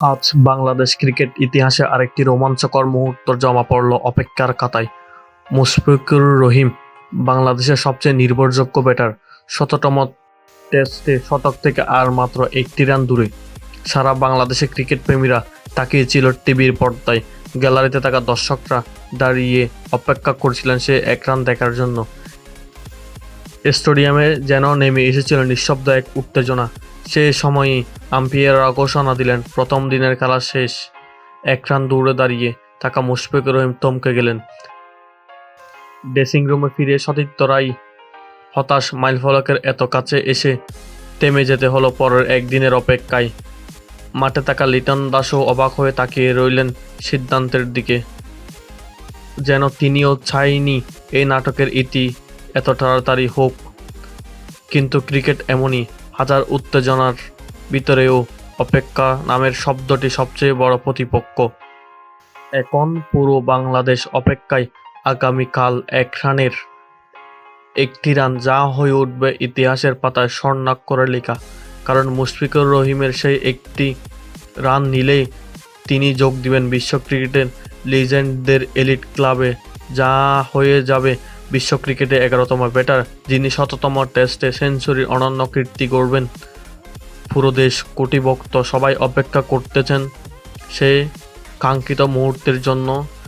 আজ বাংলাদেশ ক্রিকেট ইতিহাসে আরেকটি রোমাঞ্চকর মুহূর্ত জমা পড়ল অপেক্ষার খাতায়। মুশফিকুর রহিম বাংলাদেশের সবচেয়ে নির্ভরযোগ্য ব্যাটার। শততম টেস্টে শতক থেকে আর মাত্র একটি রান দূরে। সারা বাংলাদেশে ক্রিকেট প্রেমীরা তাকিয়েছিল টিভির পর্দায়। গ্যালারিতে থাকা দর্শকরা দাঁড়িয়ে অপেক্ষা করছিলেন সে এক রান দেখার জন্য। স্টেডিয়ামে যেন নেমে এসেছিল নিঃশব্দ এক উত্তেজনা। সে সময়ই আম্পায়াররা ঘোষণা দিলেন। প্রথম দিনের খেলা শেষ। এক রান দৌড়ে দাঁড়িয়ে থাকা মুশফিকুর রহিম থমকে গেলেন। ড্রেসিং রুমে ফিরে সতীর্থরাই হতাশ মাইলফলকের এত কাছে এসে থেমে যেতে হলো পরের একদিনের অপেক্ষায়। মাঠে থাকা লিটন দাসও অবাক হয়ে তাকিয়ে রইলেন সিদ্ধান্তের দিকে। যেন তিনিও চাইনি এই নাটকের ইতি, এত তাড়াতাড়ি হোক। কিন্তু ক্রিকেট এমনই হাজার উত্তেজনার ভিতরেও অপেক্ষা নামের শব্দটি সবচেয়ে বড় প্রতিপক্ষ। এখন পুরো বাংলাদেশ অপেক্ষায় আগামীকাল এক রানের একটি রান যা হয়ে উঠবে ইতিহাসের পাতায় স্বর্ণাক্ষরে লেখা। কারণ মুশফিকুর রহিমের সেই একটি রান নিলেই তিনি যোগ দিবেন বিশ্ব ক্রিকেটের লিজেন্ডদের এলিট ক্লাবে। যা হয়ে যাবে বিশ্ব ক্রিকেটে এগারোতম ব্যাটার, যিনি শততম টেস্টে সেঞ্চুরির অনন্য কীর্তি করবেন পুরো দেশ কোটি ভক্ত সবাই অপেক্ষা করতেছেন সে কাঙ্ক্ষিত মুহূর্তের জন্য।